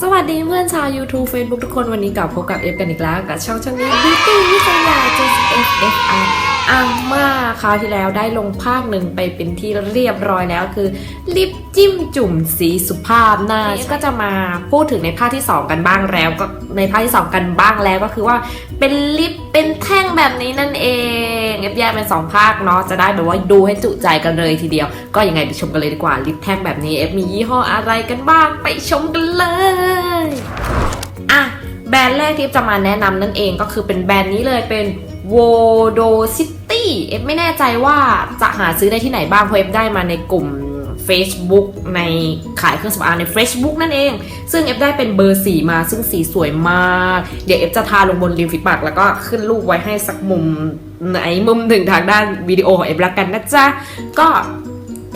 สวัสดีเพื่อนชาว YouTube Facebook ทุกคนวันนี้กลับพบกับเอฟกันอีกแล้ว กับช่องช่องนี้ Beauty วิทยา JFFR อะมาคราวที่แล้วได้ลงภาคหนึ่งไปเป็นที่เรียบร้อยแล้วคือ ลิปจิ้มจุ่มสีสุภาพหน้าก็จะมาพูดถึงในภาคที่ 2 กันบ้างแล้วก็ในภาคที่ 2 กันบ้างแล้วก็คือว่าเป็นลิปเป็นแท่งแบบนี้นั่นเองเอฟแยกเป็น 2 ภาคเนาะจะได้แบบว่าดูให้จุใจกันเลยทีเดียว ก็ยังไงไปชมกันเลยดีกว่าลิปแท่งแบบนี้เอฟมียี่ห้ออะไรกันบ้างไปชมกันเลยอะแบรนด์แรกที่เอฟจะมาแนะนำนั่นเองก็คือเป็นแบรนด์นี้เลยเป็น w o d o City เอฟไม่แน่ใจว่าจะหาซื้อได้ที่ไหนบ้างเพราะเอฟได้มาในกลุ่ม Facebook ในขายเครื่องสำอางใน Facebook นั่นเอง ซึ่งเอฟได้เป็นเบอร์สีมาซึ่งสีสวยมาก เดี๋ยวเอฟจะทาลงบนริมฝีปากแล้วก็ขึ้นรูปไว้ให้สักมุมไหนมุมหนึ่งทางด้านวิดีโอของเอฟละกันนะจ๊ะ ก็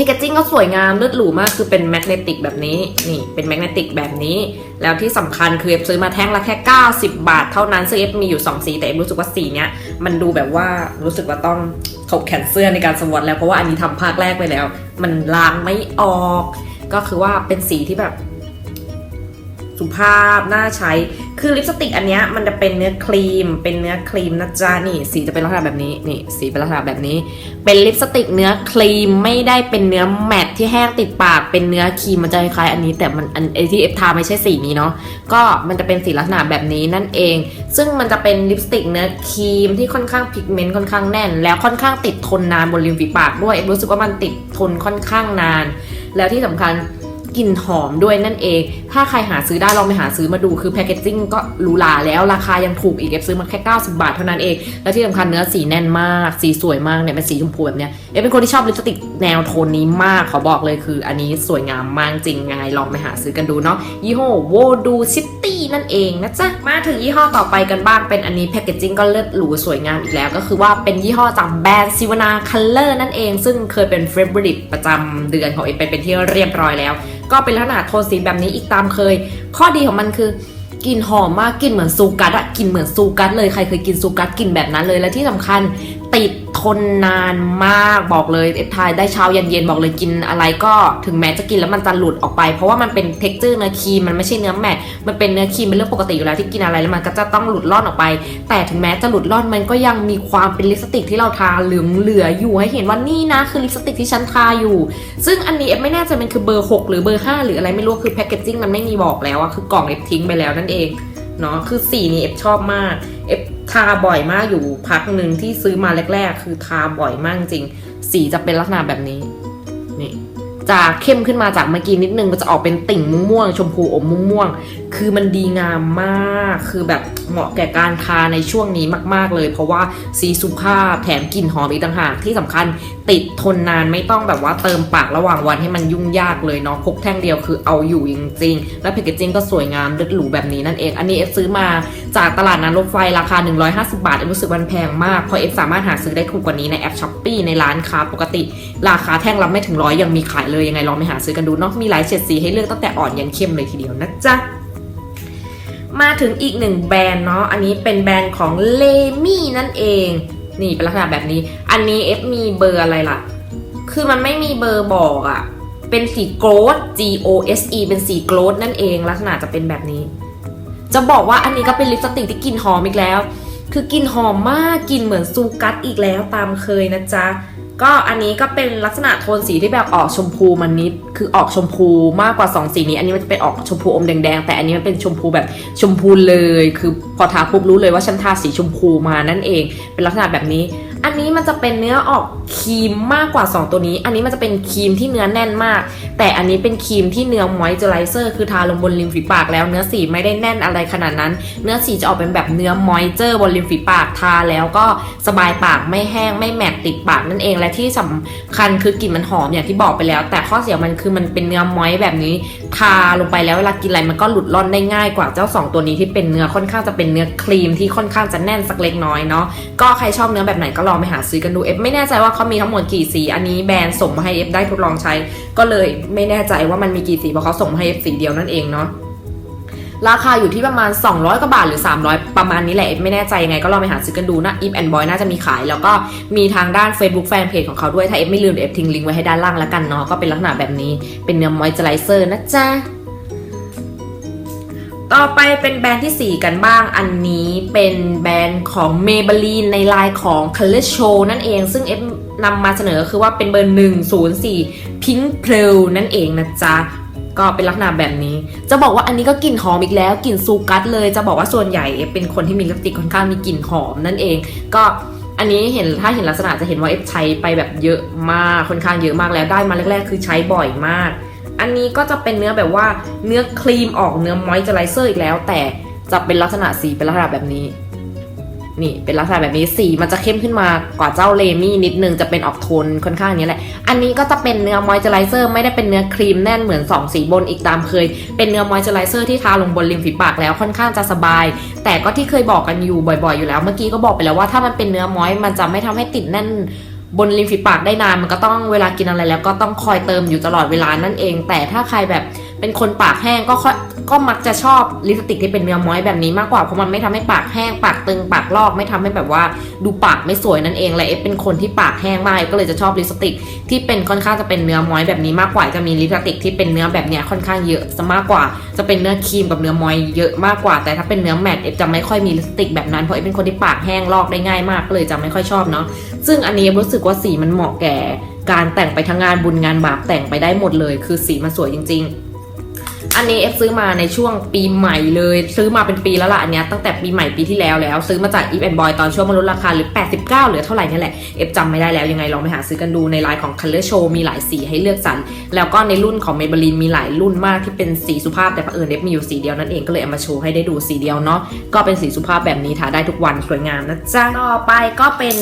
แพคเกจจิ้งก็สวยงามเลือดหรูมากคือเป็นแมกเนติกแบบนี้นี่เป็นแมกเนติกแบบนี้ แล้วที่สำคัญคือเอฟซื้อมาแท่งละแค่ 90 บาท เท่านั้นซึ่งเอฟมีอยู่ 2 สีแต่เอฟรู้สึกว่าสีเนี้ยมันดูแบบว่ารู้สึกว่าต้องถกแขนเสื้อในการสวอตแล้วเพราะว่าอันนี้ทำภาคแรกไปแล้ว มันล้างไม่ออก ก็คือว่าเป็นสีที่แบบ สุภาพน่าใช้ คือลิปสติกอันเนี้ยมันจะเป็นเนื้อครีม เป็นเนื้อครีมนะจ๊ะนี่ สีจะเป็นลักษณะแบบนี้นี่สีเป็นลักษณะแบบนี้ เป็นลิปสติกเนื้อครีมไม่ได้เป็นเนื้อแมตที่แห้งติดปาก เป็นเนื้อครีมมันจะคล้ายอันนี้แต่มันอันไอที่เอฟทาไม่ใช่สีนี้เนาะก็มันจะเป็นสีลักษณะแบบนี้นั่นเอง ซึ่งมันจะเป็นลิปสติกเนื้อครีมที่ค่อนข้างพิกเมนต์ค่อนข้างแน่น แล้วค่อนข้างติดทนนานบนริมฝีปากด้วยเอฟรู้สึกว่ามันติดทนค่อนข้างนาน แล้วที่สำคัญ กลิ่นหอมด้วยนั่นเอง ถ้าใครหาซื้อได้ลองไปหาซื้อมาดูคือแพคเกจจิ้งก็หรูหราแล้วราคายังถูกอีกเอฟซื้อมาแค่ 90 บาทเท่านั้นเอง แล้วที่สำคัญเนื้อสีแน่นมาก สีสวยมากเนี่ยเป็นสีชมพูแบบเนี้ยเอฟเป็นคนที่ชอบลิปสติกแนวโทนนี้มากขอบอกเลยคือ อันนี้สวยงามมากจริงไงลองไปหาซื้อกันดูเนาะยี่ห้อโวดูซิตี้นั่นเองนะจ๊ะมาถึงยี่ห้อต่อไปกันบ้างเป็นอันนี้แพคเกจจิ้งก็เลิศหรูสวยงามอีกแล้ว ก็คือว่าเป็นยี่ห้อจากแบรนด์ซิวนาคัลเลอร์นั่นเอง ซึ่งเคยเป็นเฟรบริตประจำเดือนของเอฟไปเป็นที่เรียบร้อยแล้วก็เป็นลักษณะโทนสีแบบนี้อีกตามเคย ข้อดีของมันคือกลิ่นหอมมากกลิ่นเหมือนซูกัสอะกลิ่นเหมือนซูกัสเลยใครเคยกินซูกัสกลิ่นแบบนั้นเลยและที่สำคัญ ติดทนนานมากบอกเลยเอฟทายได้เช้าเย็นๆบอกเลยกินอะไรก็ถึงแม้จะกินแล้วมันจะหลุดออกไป เพราะว่ามันเป็นเท็กเจอร์เนื้อครีมมันไม่ใช่เนื้อแมทมันเป็นเนื้อครีมเป็นเรื่องปกติอยู่แล้วที่กินอะไรแล้วมันก็จะต้องหลุดล่อนออกไป แต่ถึงแม้จะหลุดล่อนมันก็ยังมีความเป็นลิปสติกที่เราทาเหลืองเหลืออยู่ให้เห็นว่านี่นะคือลิปสติกที่ฉันทาอยู่ ซึ่งอันนี้เอฟไม่แน่ใจมันคือเบอร์ 6 หรือเบอร์ 5 หรืออะไรไม่รู้คือแพคเกจจิ้งมันไม่มีบอกแล้วอะคือกล่องเอฟทิ้งไปแล้วนั่นเองเนาะคือสีนี้เอฟชอบมากเอฟ ทาบ่อยมากอยู่พักหนึ่งที่ซื้อมาแรกๆ คือทาบ่อยมากจริง สีจะเป็นลักษณะแบบนี้ นี่จะเข้มขึ้นมาจากเมื่อกี้นิดนึงมันจะออกเป็นติ่งม่วงๆชมพูอมม่วง คือมันดีงามมาก คือแบบเหมาะแก่การทาในช่วงนี้มาก ๆ เลย เพราะว่าสีสุภาพแถมกลิ่นหอมอีกต่างหากที่สำคัญติดทนนานไม่ต้องแบบว่าเติมปากระหว่างวันให้มันยุ่งยากเลยเนาะพกแท่งเดียวคือเอาอยู่จริง ๆ และแพคเกจจิ้งก็สวยงามเลือดหรูแบบนี้นั่นเอง อันนี้เอฟซื้อมาจากตลาดนัดรถไฟราคา 150 บาทเอฟรู้สึกมันแพงมากเพราะเอฟสามารถหาซื้อได้ถูกกว่านี้ในแอปช้อปปีในร้านค้าปกติ ราคาแท่งละไม่ถึงร้อยยังมีขายเลยยังไงลองไปหาซื้อกันดูเนาะมีหลายเฉดสีให้เลือกตั้งแต่อ่อนยันเข้มเลยทีเดียวนะจ๊ะ มาถึงอีกหนึ่งแบรนด์เนาะ อันนี้เป็นแบรนด์ของเลมี่นั่นเอง นี่เป็นลักษณะแบบนี้ อันนี้เอฟมีเบอร์อะไรล่ะ คือมันไม่มีเบอร์บอกอะเป็นสีโกลด G O S E เป็นสีโกลดนั่นเอง ลักษณะจะเป็นแบบนี้ จะบอกว่าอันนี้ก็เป็นลิปสติกที่กลิ่นหอมอีกแล้ว คือกลิ่นหอมมาก กลิ่นเหมือนซูกัสอีกแล้วตามเคยนะจ๊ะ ก็อันนี้ก็เป็นลักษณะโทนสีที่แบบออกชมพูมันนิด คือออกชมพูมากกว่า 2 สีนี้ อันนี้มันจะเป็นออกชมพูอมแดงๆ แต่อันนี้มันเป็นชมพูแบบชมพูเลย คือพอทาปุ๊บรู้เลยว่าฉันทาสีชมพูมานั่นเอง เป็นลักษณะแบบนี้ อันนี้มันจะเป็นเนื้อออกครีมมากกว่า 2 ตัวนี้ อันนี้มันจะเป็นครีมที่เนื้อแน่นมาก แต่อันนี้เป็นครีมที่เนื้อมอยเจอไรเซอร์คือทาลงบนริมฝีปากแล้ว เนื้อสีไม่ได้แน่นอะไรขนาดนั้น เนื้อสีจะออกเป็นแบบเนื้อมอยเจอร์บนริมฝีปากทาแล้วก็สบายปากไม่แห้งไม่แมตติดปากนั่นเองและที่สำคัญคือกลิ่นมันหอมอย่างที่บอกไปแล้ว แต่ข้อเสียมันคือมันเป็นเนื้อมอยแบบนี้ทาลงไปแล้วเวลากินอะไรมันก็หลุดล่อนได้ง่ายกว่าเจ้าสองตัวนี้ที่เป็นเนื้อค่อนข้างจะเป็นเนื้อครีมที่ค่อนข้างจะแน่นสักเล็กน้อยเนาะก็ใครชอบเนื้อแบบไหนก็ลองไปหาซื้อกันดูเอฟไม่แน่ใจว่าเขามีทั้งหมดกี่สี อันนี้แบรนด์ส่งมาให้เอฟได้ทดลองใช้ ก็เลยไม่แน่ใจว่ามันมีกี่สีเพราะเขาส่งมาให้เอฟสีเดียวนั่นเองเนาะ ราคาอยู่ที่ประมาณ 200กว่าบาทหรือ 300 ประมาณนี้แหละ ไม่แน่ใจยังไงก็ลองไปหาซื้อกันดูนะ If and Boy น่าจะมีขาย แล้วก็มีทางด้าน Facebook Fanpage ของเขาด้วย ถ้าเอฟไม่ลืมเดี๋ยวเอฟทิ้งลิงก์ไว้ให้ด้านล่างแล้วกันเนาะ ก็เป็นลักษณะแบบนี้ เป็นเนื้อมอยเจอไรเซอร์นะจ๊ะต่อไปเป็นแบรนด์ที่ 4 กันบ้าง อันนี้เป็นแบรนด์ของ Maybelline ในลายของ Color Show นั่นเอง ซึ่งเอฟนำมาเสนอคือว่าเป็นเบอร์ 104 Pink Pearl นั่นเองนะจ๊ะ ก็เป็นลักษณะแบบนี้ จะบอกว่าอันนี้ก็กลิ่นหอมอีกแล้วกลิ่นซูกัสเลย จะบอกว่าส่วนใหญ่เอฟเป็นคนที่มีลิปสติกค่อนข้างมีกลิ่นหอมนั่นเอง ก็อันนี้เห็นถ้าเห็นลักษณะจะเห็นว่าเอฟใช้ไปแบบเยอะมากค่อนข้างเยอะมากแล้วได้มาแรกๆ คือใช้บ่อยมาก อันนี้ก็จะเป็นเนื้อแบบว่าเนื้อครีมออกเนื้อมอยเจอไรเซอร์อีกแล้ว แต่จะเป็นลักษณะสีเป็นลักษณะแบบนี้ นี่เป็นลักษณะแบบนี้สีมันจะเข้มขึ้นมากว่าเจ้าเลมี่นิดนึงจะเป็นออกโทนค่อนข้างนี้แหละ อันนี้ก็จะเป็นเนื้อมอยเจอไรเซอร์ไม่ได้เป็นเนื้อครีมแน่นเหมือน 2 สีบนอีกตามเคย เป็นเนื้อมอยเจอไรเซอร์ที่ทาลงบนริมฝีปากแล้วค่อนข้างจะสบาย แต่ก็ที่เคยบอกกันอยู่บ่อยๆ อยู่แล้ว เมื่อกี้ก็บอกไปแล้วว่าถ้ามันเป็นเนื้อมอยมันจะไม่ทำให้ติดแน่นบนริมฝีปากได้นานมันก็ต้องเวลากินอะไรแล้วก็ต้องคอยเติมอยู่ตลอดเวลานั่นเอง แต่ถ้าใครแบบ เป็นคนปากแห้งก็ค่อยก็มักจะชอบลิปสติกที่เป็นเนื้อม้อยแบบนี้มากกว่าเพราะมันไม่ทำให้ปากแห้ง ปากตึงปากลอกไม่ทำให้แบบว่าดูปากไม่สวยนั่นเองและเอฟเป็นคนที่ปากแห้งมากก็เลยจะชอบลิปสติก ที่เป็นค่อนข้างจะเป็นเนื้อม้อยแบบนี้มากกว่าจะมีลิปสติกที่เป็นเนื้อแบบเนี้ยค่อนข้างเยอะซะมากกว่า จะเป็นเนื้อครีมกับเนื้อมอยเยอะมากกว่า แต่ถ้าเป็นเนื้อแมตต์เอฟจะไม่ค่อยมีลิปสติกแบบนั้นเพราะเอฟเป็นคนที่ปากแห้งลอกได้ง่ายมากก็เลยจะไม่ค่อยชอบเนาะซึ่งอันนี้รู้สึกว่าสีมันเหมาะแก่ การแต่งไปทั้งงานบุญงานบาปแต่งไปได้หมดเลย คือสีมันสวยจริง ๆ อันนี้เอฟซื้อมาในช่วงปีใหม่เลย ซื้อมาเป็นปีแล้วล่ะอันเนี้ยตั้งแต่ปีใหม่ปีที่แล้วแล้ว ซื้อมาจากอีฟแอนด์บอยตอนช่วงมันลดราคาหรือ 89เหลือเท่าไหร่นี่แหละเอฟจำไม่ได้แล้วยังไงลองไปหาซื้อกันดูในไลน์ของ Color Show มีหลายสีให้เลือกสรรแล้วก็ในรุ่นของ Maybelline มีหลายรุ่นมากที่เป็นสีสุภาพแต่เผอิญเอฟมีอยู่สีเดียวนั่นเองก็เลยเอามาโชว์ให้ได้ดูสีเดียวเนาะก็เป็นสีสุภาพแบบนี้ทาได้ทุกวันสวยงามนะจ๊ะต่อไปก็เป็น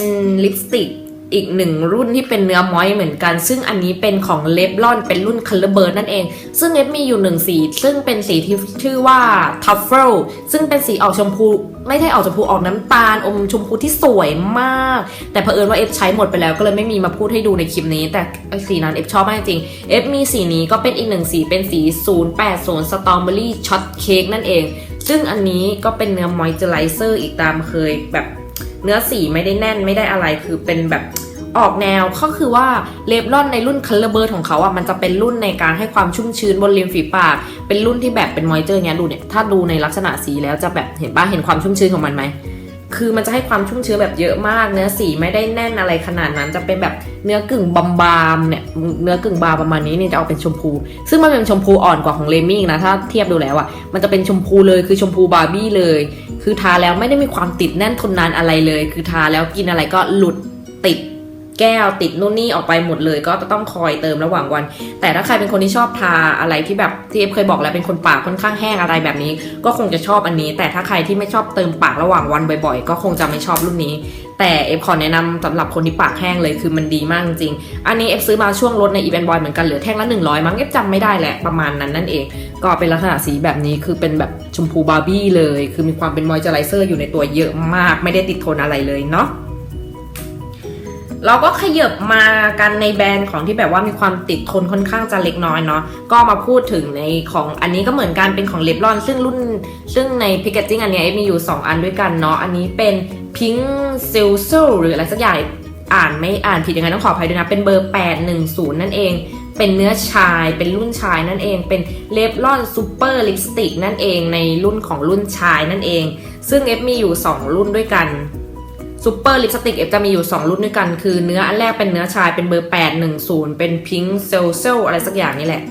ลิปสติก อีกหนึ่งรุ่นที่เป็นเนื้อมอยเหมือนกัน ซึ่งอันนี้เป็นของเลบลอนเป็นรุ่น Color Bird นั่นเอง ซึ่งเอฟมีอยู่หนึ่งสี ซึ่งเป็นสีที่ชื่อว่า Truffle ซึ่งเป็นสีออกชมพู ไม่ใช่ออกชมพูออกน้ำตาล อมชมพูที่สวยมาก แต่เผอิญว่าเอฟใช้หมดไปแล้วก็เลยไม่มีมาพูดให้ดูในคลิปนี้ แต่สีนั้นเอฟชอบมากจริงเอฟมีสีนี้ก็เป็นอีกหนึ่งสีเป็นสี 080 Strawberry Shot Cake นั่นเอง ซึ่งอันนี้ก็เป็นเนื้อมอยเจอไรเซอร์อีกตามเคยแบบเนื้อสีไม่ได้แน่นไม่ได้อะไรคือเป็นแบบ ออกแนวก็คือว่าเลบลอนในรุ่น Color Bird ของเขาอะมันจะเป็นรุ่นในการให้ความชุ่มชื้นบนริมฝีปาก เป็นรุ่นที่แบบเป็นมอยเจอร์เนี้ยดูเนี่ยถ้าดูในลักษณะสีแล้วจะแบบเห็นป่ะเห็นความชุ่มชื้นของมันไหมคือมันจะให้ความชุ่มชื้นแบบเยอะมาก เนื้อสีไม่ได้แน่นอะไรขนาดนั้น จะเป็นแบบเนื้อกึ่งบามๆเนี่ยเนื้อกึ่งบางประมาณนี้นี่จะเอาเป็นชมพู ซึ่งมันเป็นชมพูอ่อนกว่าของเลมี่นะถ้าเทียบดูแล้วอะมันจะเป็นชมพูเลยคือชมพูบาร์บี้เลย คือทาแล้วไม่ได้มีความติดแน่นทนนานอะไรเลย คือทาแล้วกินอะไรก็หลุดติด แก้วติดนู่นนี่ออกไปหมดเลย ก็ต้องคอยเติมระหว่างวัน แต่ถ้าใครเป็นคนที่ชอบทาอะไรที่แบบที่เอฟเคยบอกแล้วเป็นคนปากค่อนข้างแห้งอะไรแบบนี้ ก็คงจะชอบอันนี้ แต่ถ้าใครที่ไม่ชอบเติมปากระหว่างวันบ่อยๆ ก็คงจะไม่ชอบรุ่นนี้ แต่เอฟขอแนะนำสำหรับคนที่ปากแห้งเลยคือมันดีมากจริงอันนี้เอฟซื้อมาช่วงลดในอีเวนต์บอยเหมือนกันเหลือแท่งละ100มั้งเอฟจำไม่ได้แหละประมาณนั้นนั่นเอง ก็เป็นลักษณะสีแบบนี้คือเป็นแบบชมพูบาร์บี้เลย คือมีความเป็นมอยเจอไรเซอร์อยู่ในตัวเยอะมาก ไม่ได้ติดทนอะไรเลยเนาะ เราก็ขยับมากันในแบรนด์ของที่แบบว่ามีความติดทนค่อนข้างจะเล็กน้อยเนาะก็มาพูดถึงในของอันนี้ก็เหมือนกันเป็นของเลบลอน ซึ่งรุ่นซึ่งในแพคเกจจิ้งอันนี้มีอยู่ 2 อันด้วยกันเนาะอันนี้เป็นพิง k ์เซลซลหรืออะไรสักอย่างอ่านไม่อ่านผิดยังไงต้องขออภัยด้วยนะ เป็นเบอร์ 810 นั่นเอง เป็นเนื้อชายเป็นรุ่นชายนั่นเอง เป็นเลบลอนซูเปอร์ลิปสติกนั่นเองในรุ่นของรุ่นชายนั่นเอง ซึ่งเอฟมีอยู่ 2 รุ่นด้วยกัน ซูเปอร์ลิปสติกเอฟจะมีอยู่ 2 รุ่นด้วยกัน คือเนื้ออันแรกเป็นเนื้อชายเป็นเบอร์ 810 เป็นพิง k ์เซลเซลอะไรสักอย่างนี่แหละ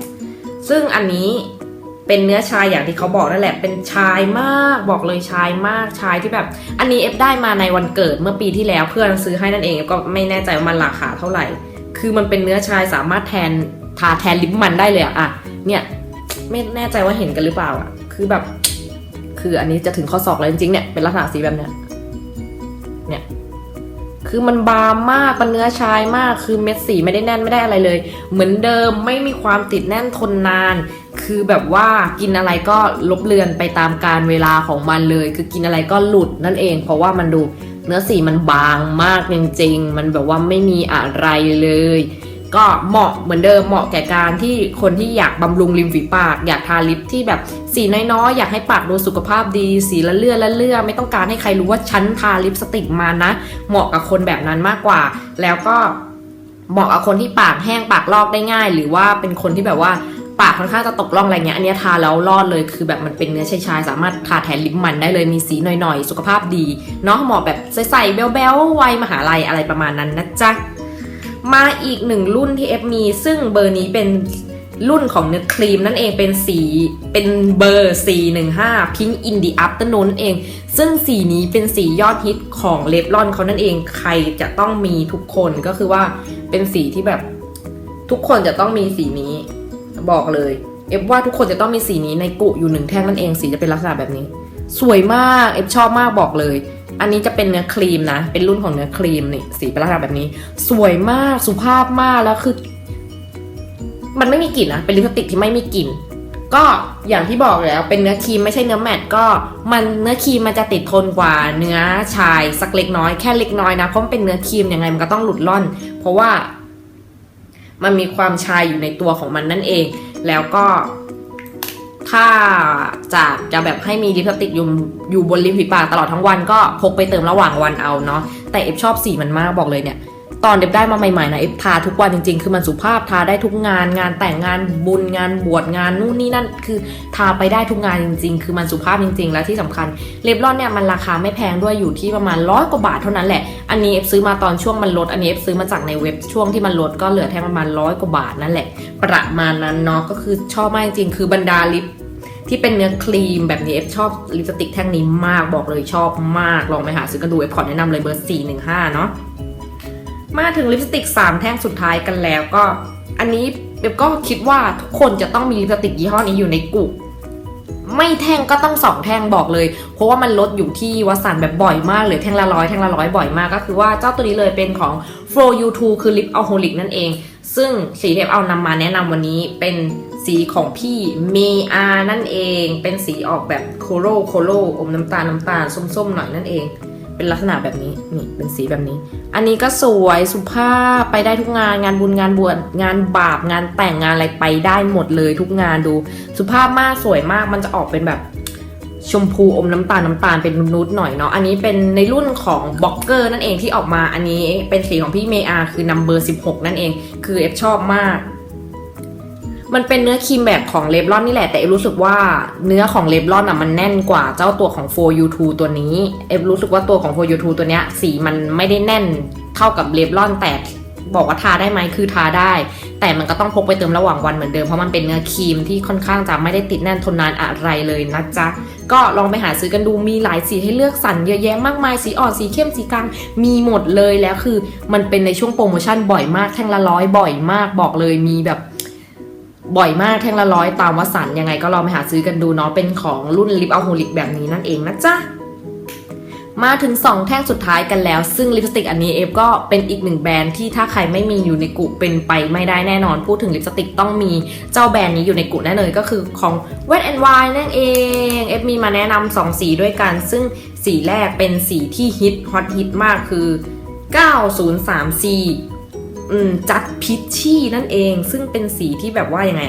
ซึ่งอันนี้เป็นเนื้อชายอย่างที่เขาบอกนั่นแหละ เป็นชายมากบอกเลยชายมากชายที่แบบ อันนี้เอฟได้มาในวันเกิดเมื่อปีที่แล้วเพื่อนซื้อให้นั่นเองเอฟก็ไม่แน่ใจว่ามันราคาเท่าไหร่ คือมันเป็นเนื้อชายสามารถแทนทาแทนลิปมันได้เลยอะอะเนี่ยไม่แน่ใจว่าเห็นกันหรือเปล่าอะคือแบบ คืออันนี้จะถึงข้อศอกแล้วจริงๆเนี่ยเป็นลักษณะสีแบบเนี้ย เนี่ยคือมันบางมากมันเนื้อชายมากคือเม็ดสีไม่ได้แน่นไม่ได้อะไรเลย เหมือนเดิมไม่มีความติดแน่นทนนาน คือแบบว่ากินอะไรก็ลบเลือนไปตามการเวลาของมันเลย คือกินอะไรก็หลุดนั่นเอง เพราะว่ามันดูเนื้อสีมันบางมากจริงๆ มันแบบว่าไม่มีอะไรเลย ก็เหมาะเหมือนเดิมเหมาะแก่การที่คนที่อยากบำรุงริมฝีปาก อยากทาลิปที่แบบสีน้อยๆอยากให้ปากดูสุขภาพดี สีละเลื่อละเลื่อไม่ต้องการให้ใครรู้ว่าฉันทาลิปสติกมานะ เหมาะกับคนแบบนั้นมากกว่า แล้วก็เหมาะกับคนที่ปากแห้งปากลอกได้ง่าย หรือว่าเป็นคนที่แบบว่าปากค่อนข้างจะตกร่องอะไรเงี้ยอันนี้ทาแล้วรอดเลยคือแบบมันเป็นเนื้อชายชายๆสามารถทาแทนลิปมันได้เลยมีสีหน่อยๆ สุขภาพดีเนาะเหมาะแบบใส่ๆแบ๊วๆวัยมหาลัยอะไรประมาณนั้นนะจ๊ะ มาอีกหนึ่งรุ่นที่เอฟมีซึ่งเบอร์นี้เป็นรุ่นของเนื้อครีมนั่นเองเป็นสีเป็นเบอร์ 415 Pink in the Afternoon นั่นเอง ซึ่งสีนี้เป็นสียอดฮิตของเลฟลอนเขานั่นเองใครจะต้องมีทุกคนก็คือว่าเป็นสีที่แบบทุกคนจะต้องมีสีนี้ บอกเลย เอฟว่าทุกคนจะต้องมีสีนี้ในกุอยู่หนึ่งแท่งนั่นเองสีจะเป็นลักษณะแบบนี้ สวยมาก เอฟชอบมากบอกเลย อันนี้จะเป็นเนื้อครีมนะ เป็นรุ่นของเนื้อครีมนี่สีเป็นลักษณะแบบนี้ สวยมากสุภาพมากแล้วคือ มันไม่มีกลิ่นนะเป็นลิปสติกที่ไม่มีกลิ่นก็อย่างที่บอกแล้วเป็นเนื้อครีมไม่ใช่เนื้อแมตต์ก็มันเนื้อครีมมันจะติดทนกว่าเนื้อชายสักเล็กน้อยแค่เล็กน้อยนะเพราะมันเป็นเนื้อครีมยังไงมันก็ต้องหลุดล่อน เพราะว่ามันมีความชายอยู่ในตัวของมันนั่นเอง แล้วก็ ถ้าจะจะแบบให้มีลิปสติกอยู่อยู่บนริมฝีปากตลอดทั้งวันก็พกไปเติมระหว่างวันเอาเนาะแต่เอฟชอบสีมันมากบอกเลยเนี่ยตอนเด็บได้มาใหม่ๆนะเอฟทาทุกวันจริงๆ คือมันสุภาพทาได้ทุกงานงานแต่งงานบุญงานบวชงานนู่นนี่นั่นคือทาไปได้ทุกงานจริง ๆ คือมันสุภาพจริง ๆ แล้วที่สำคัญเลบลอนเนี่ยมันราคาไม่แพงด้วยอยู่ที่ประมาณร้อยกว่าบาทเท่านั้นแหละ อันนี้เอฟซื้อมาตอนช่วงมันลดอันนี้เอฟซื้อมาจากในเว็บช่วงที่มันลดก็เหลือแค่ประมาณร้อยกว่าบาทนั่นแหละ ประมาณนั้นเนาะก็คือชอบมากจริงๆคือบรรดาลิป ที่เป็นเนื้อครีมแบบนี้เอฟชอบลิปสติกแท่งนี้มากบอกเลยชอบมาก ลองไปหาซื้อกันดูเอฟขอแนะนำเลยเบอร์ 415 เนาะมาถึงลิปสติก 3 แท่งสุดท้ายกันแล้วก็ อันนี้เอฟก็คิดว่าทุกคนจะต้องมีลิปสติกยี่ห้อนี้อยู่ในกลุ่มไม่แท่งก็ต้องสองแท่งบอกเลย เพราะว่ามันลดอยู่ที่วัสันแบบบ่อยมากเลยแท่งละร้อยแท่งละร้อยบ่อยมากก็คือว่าเจ้าตัวนี้เลยเป็นของ Flow U2 คือลิปอัลโฮลิกนั่นเอง ซึ่งสีที่เอฟเอานำมาแนะนำวันนี้เป็น สีของพี่เมอานั่นเอง เป็นสีออกแบบโคโลโคโลอมน้ำตาลน้ำตาลส้มๆหน่อยนั่นเอง เป็นลักษณะแบบนี้นี่เป็นสีแบบนี้ อันนี้ก็สวยสุภาพไปได้ทุกงานงานบุญงานบวชงานบาปงานแต่งงานอะไรไปได้หมดเลยทุกงานดู สุภาพมากสวยมากมันจะออกเป็นแบบชมพูอมน้ำตาลน้ำตาลเป็นนุดๆหน่อยเนาะ อันนี้เป็นในรุ่นของบล็อกเกอร์นั่นเองที่ออกมา อันนี้เป็นสีของพี่เมอาคือนัมเบอร์16 นั่นเอง คือเอฟชอบมาก มันเป็นเนื้อครีมแบบของเลบลอนนี่แหละ แต่เอฟรู้สึกว่าเนื้อของเลบลอนอะมันแน่นกว่าเจ้าตัวของ 4U2 ตัวนี้ เอฟรู้สึกว่าตัวของ 4U2 ตัวเนี้ยสีมันไม่ได้แน่นเท่ากับเลบลอนแต่บอกว่าทาได้ไหมคือทาได้ แต่มันก็ต้องพกไปเติมระหว่างวันเหมือนเดิม เพราะมันเป็นเนื้อครีมที่ค่อนข้างจะไม่ได้ติดแน่นทนนานอะไรเลยนะจ๊ะ ก็ลองไปหาซื้อกันดูมีหลายสีให้เลือกสรรเยอะแยะมากมายสีอ่อนสีเข้มสีกลางมีหมดเลยแล้วคือ มันเป็นในช่วงโปรโมชั่นบ่อยมากแท่งละร้อยบ่อยมากบอกเลยมีแบบ บ่อยมากแท่งละร้อยตามวสันยังไงก็ลองไปหาซื้อกันดูเนาะเป็นของรุ่นลิปอัลโฮลิกแบบนี้นั่นเองนะจ๊ะมาถึง 2 แท่งสุดท้ายกันแล้ว ซึ่งลิปสติกอันนี้เอฟก็เป็นอีกหนึ่งแบรนด์ที่ถ้าใครไม่มีอยู่ในกลุ่มเป็นไปไม่ได้แน่นอน พูดถึงลิปสติกต้องมีเจ้าแบรนด์นี้อยู่ในกลุ่มแน่เลยก็คือของ Wet n Wild นั่นเองเอฟมีมาแนะนำสองสีด้วยกัน ซึ่งสีแรกเป็นสีที่ฮิตฮอตฮิตมากคือ 903C จัดพิชชี่นั่นเอง ซึ่งเป็นสีที่แบบว่ายังไง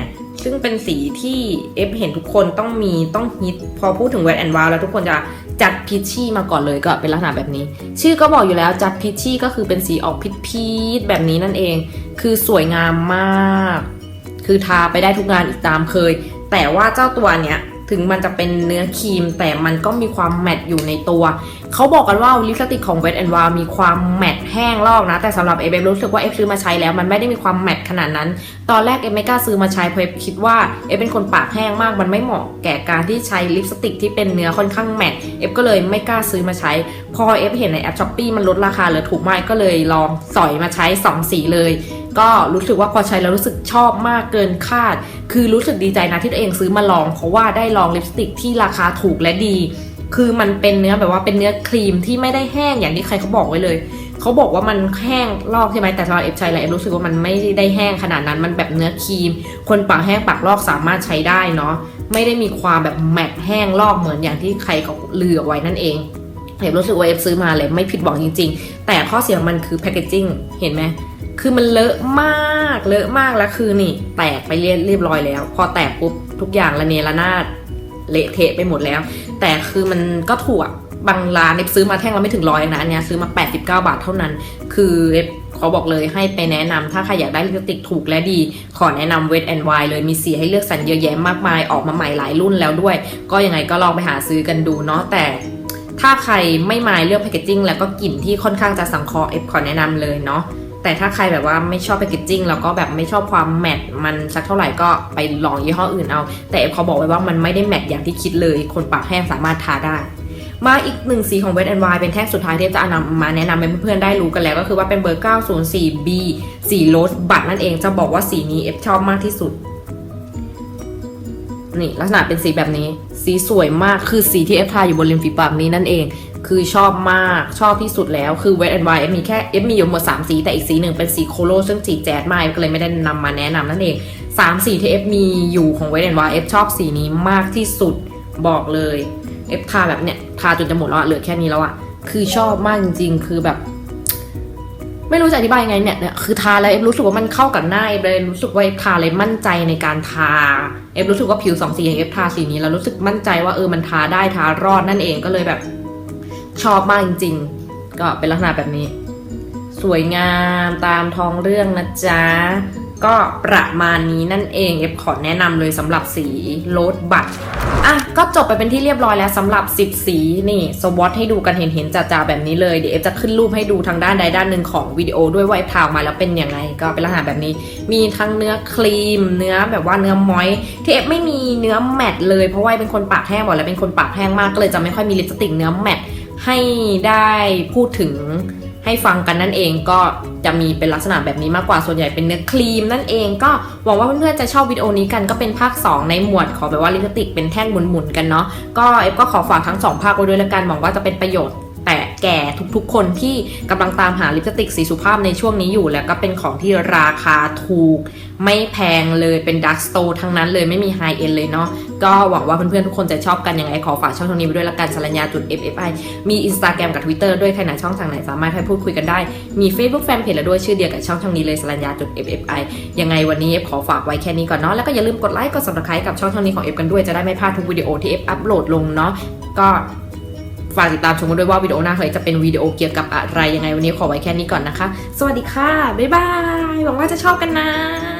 ซึ่งเป็นสีที่เอฟเห็นทุกคนต้องมีต้องฮิต พอพูดถึง Wet n Wild แล้วทุกคนจะจัดพิชชี่มาก่อนเลยก็เป็นลักษณะแบบนี้ ชื่อก็บอกอยู่แล้วจัดพิชชี่ก็คือเป็นสีออกพิชพีชแบบนี้นั่นเอง คือสวยงามมาก คือทาไปได้ทุกงานอีกตามเคย แต่ว่าเจ้าตัวเนี้ย ถึงมันจะเป็นเนื้อครีม แต่มันก็มีความแมตต์อยู่ในตัว เขาบอกกันว่าลิปสติกของ Wet n Wild มีความแมตต์แห้งลอกนะ แต่สำหรับเอฟเอฟรู้สึกว่าเอฟซื้อมาใช้แล้วมันไม่ได้มีความแมตต์ขนาดนั้น ตอนแรกเอฟไม่กล้าซื้อมาใช้เพราะเอฟคิดว่าเอฟเป็นคนปากแห้งมากมันไม่เหมาะแก่การที่ใช้ลิปสติกที่เป็นเนื้อค่อนข้างแมตต์เอฟก็เลยไม่กล้าซื้อมาใช้ พอเอฟเห็นในแอปช้อปปีมันลดราคาเหลือถูกมากก็เลยลองสอยมาใช้สองสีเลยก็รู้สึกว่าพอใช้แล้วรู้สึกชอบมากเกินคาด คือรู้สึกดีใจนะที่ตัวเองซื้อมาลอง เพราะว่าได้ลองลิปสติกที่ราคาถูกและดี คือมันเป็นเนื้อแบบว่าเป็นเนื้อครีมที่ไม่ได้แห้งอย่างที่ใครเขาบอกไว้เลยเขาบอกว่ามันแห้งลอกใช่ไหมแต่สำหรับเอฟใช้แล้วเอฟรู้สึกว่ามันไม่ได้แห้งขนาดนั้น มันแบบเนื้อครีม คนปากแห้งปากลอกสามารถใช้ได้เนาะ ไม่ได้มีความแบบแมตแห้งลอกเหมือนอย่างที่ใครเขาลือไว้นั่นเองเอฟรู้สึกว่าเอฟซื้อมาเลยไม่ผิดหวังจริง ๆ แต่ข้อเสียของมันคือแพคเกจจิ้ง เห็นไหม คือมันเลอะมากเลอะมากแล้วคือนี่ แตกไปเรียบเรียบร้อยแล้ว พอแตกปุ๊บทุกอย่างระเนระนาดเละเทะไปหมดแล้ว แต่คือมันก็ถูกบางร้านเอฟซื้อมาแท่งละไม่ถึงร้อยนะอันนี้ซื้อมา 89 บาทเท่านั้น คือเอฟขาบอกเลยให้ไปแนะนำถ้าใครอยากได้ลิปสติกถูกและดี ขอแนะนำเวทแอนด์ไวเลยมีสีให้เลือกสรรเยอะแยะมากมายออกมาใหม่หลายรุ่นแล้วด้วย ก็ยังไงก็ลองไปหาซื้อกันดูเนาะแต่ถ้าใครไม่มายเลือกแพคเกจจิ้งแล้วก็กลิ่นที่ค่อนข้างจะสังเคราะห์เอฟขอแนะนำเลยเนาะ แต่ถ้าใครแบบว่าไม่ชอบแพคเกจจิ้งแล้วก็แบบไม่ชอบความแมทมันสักเท่าไหร่ก็ไปลองยี่ห้ออื่นเอา แต่เขาบอกไว้ว่ามันไม่ได้แมทอย่างที่คิดเลย คนปากแห้งสามารถทาได้ มาอีกหนึ่งสีของ Wet n y เป็นแท่งสุดท้ายที่จะนำมาแนะนำให้เพื่อนๆได้รู้กันแล้ว ก็คือว่าเป็นเบอร์ 904B สีโรสบัตนั่นเองจะบอกว่าสีนี้เอฟชอบมากที่สุดนี่ลักษณะเป็นสีแบบนี้ สีสวยมากคือสีที่เอฟทาอยู่บนริมฝีปากนี้นั่นเอง คือชอบมากชอบที่สุดแล้วคือ Wet n y เอฟมีแค่เอฟมีอยู่หมด 3 สี แต่อีกสีหนึ่งเป็นสีโคโลซึ่งสีแจ๊ดมากก็เลยไม่ได้นำมาแนะนำนั่นเอง 3 สีที่เอฟมีอยู่ของ Wet n y เอฟชอบสีนี้มากที่สุดบอกเลยเอฟทาแบบเนี้ยทาจนจะหมดแล้วเหลือแค่นี้แล้วอะคือชอบมากจริง ๆ คือแบบ ไม่รู้จะอธิบายยังไงเนี่ยเนี่ยคือทาแล้วเอฟรู้สึกว่ามันเข้ากับหน้าเอฟเลยรู้สึกว่าเอฟทาเลยมั่นใจในการทาเอฟรู้สึกว่าผิวสองสีอย่างเอฟทาสีนี้แล้วรู้สึกมั่นใจว่าเออมันทาได้ทารอดนั่นเองก็เลยแบบ ชอบมากจริง ๆ ก็เป็นลักษณะแบบนี้ สวยงามตามท้องเรื่องนะจ๊ะ ก็ประมาณนี้นั่นเองเอฟขอแนะนำเลยสำหรับสีโรสบัตอะก็จบไปเป็นที่เรียบร้อยแล้วสำหรับ 10 สีนี่สวอตให้ดูกันเห็นๆจ่าๆแบบนี้เลย เดี๋ยวเอฟจะขึ้นรูปให้ดูทางด้านใดด้านหนึ่งของวิดีโอด้วยว่าเอฟทาออกมาแล้วเป็นยังไงก็เป็นลักษณะแบบนี้ มีทั้งเนื้อครีม เนื้อแบบว่าเนื้อมอยที่เอฟไม่มีเนื้อแมตเลยเพราะว่าเป็นคนปากแห้งบอกแล้วเป็นคนปากแห้งมากก็เลยจะไม่ค่อยมีลิปสติกเนื้อแมต ให้ได้พูดถึงให้ฟังกันนั่นเองก็จะมีเป็นลักษณะแบบนี้มากกว่าส่วนใหญ่เป็นเนื้อครีมนั่นเองก็หวังว่าเพื่อนๆจะชอบวิดีโอนี้กันก็เป็นภาค 2 ในหมวดขอแบบว่าลิปสติกเป็นแท่งหมุนๆกันเนาะก็เอฟก็ขอฝากทั้ง 2 ภาคไว้ด้วยแล้วกันหวังว่าจะเป็นประโยชน์ แก่ทุกๆ คนที่กำลังตามหาลิปสติกสีสุภาพในช่วงนี้อยู่ แล้วก็เป็นของที่ราคาถูก ไม่แพงเลยเป็นดักสโตร์ทั้งนั้นเลยไม่มีไฮเอ็นเลยเนาะก็หวังว่าเพื่อนๆ ทุกคนจะชอบกันยังไงขอฝากช่องทางนี้ไปด้วยละกันสรัญญาจุด ffi มี Instagram กับ Twitter ด้วยใครไหนช่องทางไหนสามารถให้พูดคุยกันได้ มี Facebook Fanpage แล้วด้วยชื่อเดียวกับช่องทางนี้เลยสรัญญาจุด ffi ยังไงวันนี้เอฟขอฝากไว้แค่นี้ก่อนเนาะแล้วก็อย่าลืมกดไลค์กด subscribe กับช่องทางนี้ของเอฟกันด้วยจะได้ไม่พลาดทุกวิดีโอที่เอฟอัปโหลดลงเนาะก็ ฝากติดตามชมกันด้วยว่าวิดีโอหน้าเคยจะเป็นวิดีโอเกี่ยวกับอะไรยังไงวันนี้ขอไว้แค่นี้ก่อนนะคะ สวัสดีค่ะ บ๊ายบาย หวังว่าจะชอบกันนะ